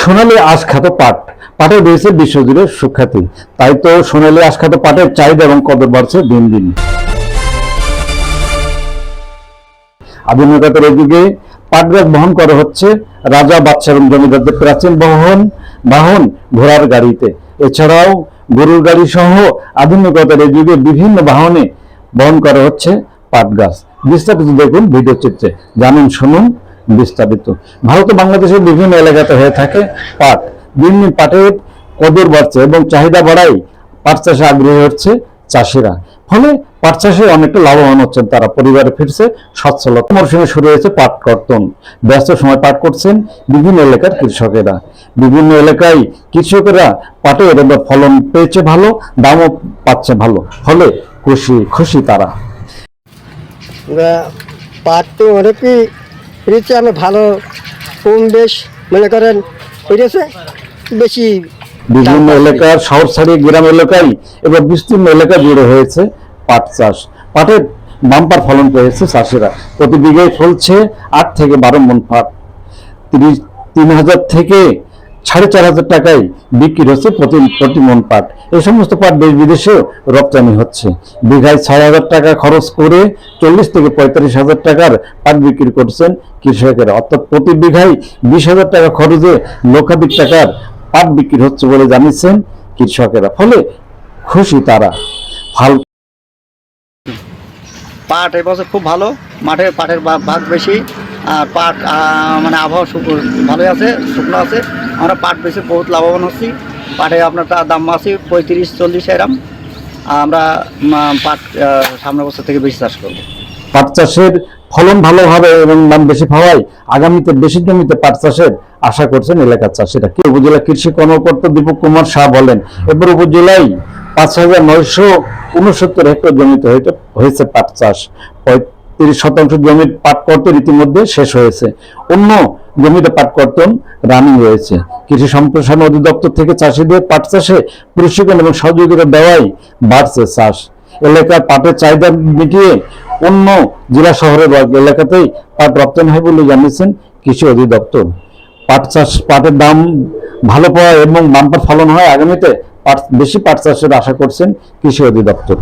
সোনালী আঁশ খ্যাত পাট, পাটের রয়েছে বিশ্বজুড়ে সুখ্যাতি। তাই তো সোনালী আঁশ খ্যাত পাটের চাহিদা এবং কদর বাড়ছে দিন দিন। আধুনিকতার এই যুগে পাটগাছ বহন করা হচ্ছে। রাজা, বাদশাহ এবং জমিদারদের প্রাচীন বহন, বাহন ঘোড়ার গাড়িতে। এছাড়াও গরুর গাড়ি সহ আধুনিকতার এই যুগে বিভিন্ন বাহনে বহন করা হচ্ছে পাট গাছ। বিস্তারিত দেখুন ভিডিও চিত্রে। জানুন, শুনুন বিস্তারিত। ভারত বাংলাদেশের বিভিন্ন এলাকাতে হয়ে থাকে পাট। দিন দিন পাটের কদর বাড়ছে এবং চাহিদা বাড়াই পাট চাষে আগ্রহী হচ্ছে চাষিরা। ফলে পাট চাষে অনেকটা লাভবান হচ্ছেন তারা। পরিবারে ফিরছে সচ্ছলতা মরশুমে শুরু হয়েছে পাট কর্তন। ব্যস্ত সময় পাট করছেন বিভিন্ন এলাকার কৃষকেরা। বিভিন্ন এলাকায় কৃষকেরা পাটের এবার ফলন পেয়েছে ভালো, দামও পাচ্ছে ভালো। ফলে খুশি খুশি তারা। পাট তো অনেকই পেরেছি আমি ভালো কম বেশ মনে করেন এটা বেশি বিভিন্ন এলাকার শহর ছাড়িয়ে গ্রাম এলাকায় এবার বিস্তীর্ণ এলাকা জুড়ে হয়েছে পাট চাষ। পাটের বাম্পার ফলন পেয়েছে চাষিরা। প্রতি বিঘায় ফলছে আট থেকে বারো মন পাট। তিরিশ তিন হাজার থেকে সাড়ে চার হাজার টাকায় বিক্রি হচ্ছে প্রতি প্রতি মন পাট। এই সমস্ত পাট দেশ বিদেশেও রপ্তানি হচ্ছে। বিঘায় ছয় হাজার টাকা খরচ করে চল্লিশ থেকে পঁয়তাল্লিশ হাজার টাকার পাট বিক্রি করছেন কৃষকেরা। অর্থাৎ প্রতি বিঘায় বিশ হাজার টাকা খরচে লক্ষাধিক টাকার পাট বিক্রি হচ্ছে বলে জানিয়েছেন কৃষকেরা। ফলে খুশি তারা। ফাল পাট এবছর খুব ভালো। মাঠে পাটের ভাগ বেশি। আর পাট মানে আবহাওয়া ভালোই আছে, শুকনো আছে। আমরা পাট বেশি বহুত লাভবান হচ্ছি। পাটে আপনার তার দাম আছে পঁয়ত্রিশ, চল্লিশ এরম। আমরা পাট সামনের বছর থেকে বেশি চাষ করব। পাট চাষের ফলন ভালো হবে এবং দাম বেশি পাওয়ায় আগামীতে বেশি জমিতে পাট চাষের আশা করছেন এলাকার চাষিরা। কি উপজেলা কৃষি কর্মকর্তা দীপক কুমার শাহ বলেন এবার উপজেলায় পাঁচ হাজার নয়শো উনসত্তর হেক্টর জমিতে হয়েছে পাট চাষ। পঁয়ত্রিশ শতাংশ জমির পাট কর্তন ইতিমধ্যে শেষ হয়েছে। অন্য জমিতে পাট কর্তন রানিং রয়েছে। কৃষি সম্প্রসারণ অধিদপ্তর থেকে চাষিদের পাট চাষে প্রশিক্ষণ এবং সহযোগিতা দেওয়াই বাড়ছে চাষ। এলাকার পাটের চাহিদা মিটিয়ে অন্য জেলা শহরের এলাকাতেই পাট রপ্তানি হয় বলে জানিয়েছেন কৃষি অধিদপ্তর। পাট চাষ, পাটের দাম ভালো পাওয়া এবং বাম্পার ফলন হয় আগামীতে পাট, বেশি পাট চাষের আশা করছেন কৃষি অধিদপ্তর।